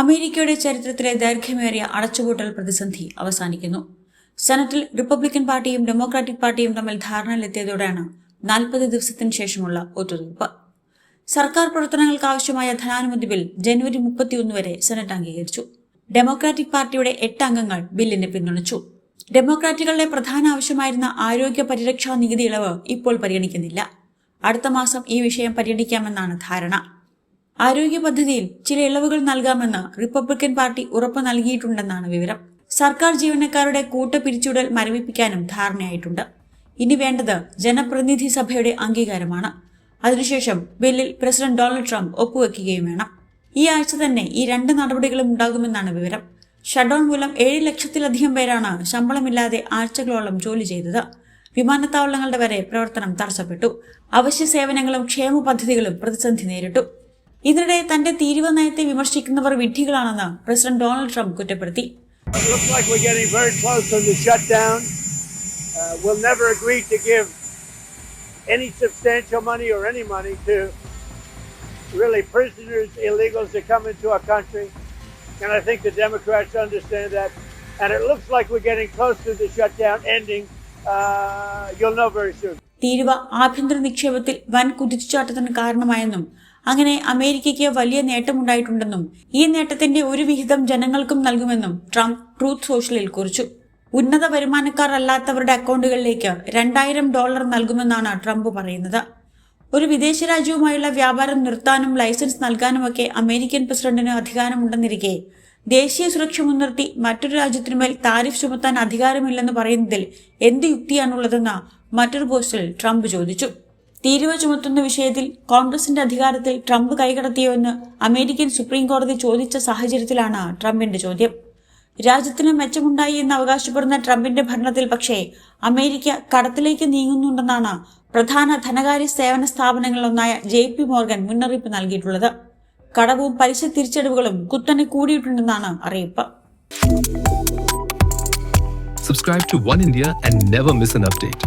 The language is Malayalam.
അമേരിക്കയുടെ ചരിത്രത്തിലെ ദൈർഘ്യമേറിയ അടച്ചുപൂട്ടൽ പ്രതിസന്ധി അവസാനിക്കുന്നു. സെനറ്റിൽ റിപ്പബ്ലിക്കൻ പാർട്ടിയും ഡെമോക്രാറ്റിക് പാർട്ടിയും തമ്മിൽ ധാരണയിലെത്തിയതോടെയാണ് നാൽപ്പത് ദിവസത്തിന് ശേഷമുള്ള ഒത്തുതീർപ്പ്. സർക്കാർ പ്രവർത്തനങ്ങൾക്ക് ആവശ്യമായ ധനാനുമതി ബിൽ ജനുവരി മുപ്പത്തിയൊന്ന് വരെ സെനറ്റ് അംഗീകരിച്ചു. ഡെമോക്രാറ്റിക് പാർട്ടിയുടെ എട്ട് അംഗങ്ങൾ ബില്ലിനെ പിന്തുണച്ചു. ഡെമോക്രാറ്റുകളുടെ പ്രധാന ആവശ്യമായിരുന്ന ആരോഗ്യ പരിരക്ഷാ നികുതി ഇളവ് ഇപ്പോൾ പരിഗണിക്കുന്നില്ല. അടുത്ത മാസം ഈ വിഷയം പരിഗണിക്കാമെന്നാണ് ധാരണ. ആരോഗ്യ പദ്ധതിയിൽ ചില ഇളവുകൾ നൽകാമെന്ന് റിപ്പബ്ലിക്കൻ പാർട്ടി ഉറപ്പ് നൽകിയിട്ടുണ്ടെന്നാണ് വിവരം. സർക്കാർ ജീവനക്കാരുടെ കൂട്ട പിരിച്ചുവിടൽ മരവിപ്പിക്കാനും ധാരണയായിട്ടുണ്ട്. ഇനി വേണ്ടത് ജനപ്രതിനിധി സഭയുടെ അംഗീകാരമാണ്. അതിനുശേഷം ബില്ലിൽ പ്രസിഡന്റ് ഡൊണാൾഡ് ട്രംപ് ഒപ്പുവെക്കുകയും വേണം. ഈ ആഴ്ച തന്നെ ഈ രണ്ട് നടപടികളും ഉണ്ടാകുമെന്നാണ് വിവരം. ഷട്ട്ഡൌൺ മൂലം ഏഴ് ലക്ഷത്തിലധികം പേരാണ് ശമ്പളമില്ലാതെ ആഴ്ചകളോളം ജോലി ചെയ്തത്. വിമാനത്താവളങ്ങളുടെ വരെ പ്രവർത്തനം തടസ്സപ്പെട്ടു. അവശ്യ സേവനങ്ങളും ക്ഷേമ പദ്ധതികളും പ്രതിസന്ധി നേരിട്ടു. ഇതിനിടെ തന്റെ തീരുവ നയത്തെ വിമർശിക്കുന്നവർ വിഡ്ഢികളാണെന്ന് പ്രസിഡന്റ് ഡൊണാൾഡ് ട്രംപ് കുറ്റപ്പെടുത്തി It looks like we're getting very close on the shutdown. Uh, we'll never agree to give any substantial money or any money to really prisoners, illegals that come into our country. And I think the Democrats understand that. And it looks like we're getting close to the shutdown ending. Uh, you'll know very soon. തീരുവ ആഭ്യന്തര നിക്ഷേപത്തിൽ വൻ കുതിച്ചുചാട്ടത്തിന് കാരണമായെന്നും അങ്ങനെ അമേരിക്കയ്ക്ക് വലിയ നേട്ടമുണ്ടായിട്ടുണ്ടെന്നും ഈ നേട്ടത്തിന്റെ ഒരു വിഹിതം ജനങ്ങൾക്കും നൽകുമെന്നും ട്രംപ് ട്രൂത്ത് സോഷ്യലിൽ കുറിച്ചു. ഉന്നത വരുമാനക്കാർ അല്ലാത്തവരുടെ അക്കൗണ്ടുകളിലേക്ക് രണ്ടായിരം ഡോളർ നൽകുമെന്നാണ് ട്രംപ് പറയുന്നത്. ഒരു വിദേശ രാജ്യവുമായുള്ള വ്യാപാരം നിർത്താനും ലൈസൻസ് നൽകാനുമൊക്കെ അമേരിക്കൻ പ്രസിഡന്റിന് അധികാരമുണ്ടെന്നിരിക്കെ ദേശീയ സുരക്ഷ മുൻനിർത്തി മറ്റൊരു രാജ്യത്തിനുമേൽ താരിഫ് ചുമത്താൻ അധികാരമില്ലെന്ന് പറയുന്നതിൽ എന്ത് യുക്തിയാണുള്ളതെന്ന് മറ്റൊരു പോസ്റ്റിൽ ട്രംപ് ചോദിച്ചു. തീരുവ ചുമത്തുന്ന വിഷയത്തിൽ കോൺഗ്രസിന്റെ അധികാരത്തിൽ ട്രംപ് കൈകടത്തിയോ എന്ന് അമേരിക്കൻ സുപ്രീം കോടതി ചോദിച്ച സാഹചര്യത്തിലാണ് ട്രംപിന്റെ ചോദ്യം. രാജ്യത്തിന് മെച്ചമുണ്ടായി എന്ന് അവകാശപ്പെടുന്ന ട്രംപിന്റെ ഭരണത്തിൽ പക്ഷേ അമേരിക്ക കടത്തിലേക്ക് നീങ്ങുന്നുണ്ടെന്നാണ് പ്രധാന ധനകാര്യ സേവന സ്ഥാപനങ്ങളിലൊന്നായ ജെ പി മോർഗൻ മുന്നറിയിപ്പ് നൽകിയിട്ടുള്ളത്. കടവും പലിശ തിരിച്ചടവുകളും കുത്തനെ കൂടിയിട്ടുണ്ടെന്നാണ് അറിയിപ്പ്. Subscribe to One India and never miss an update.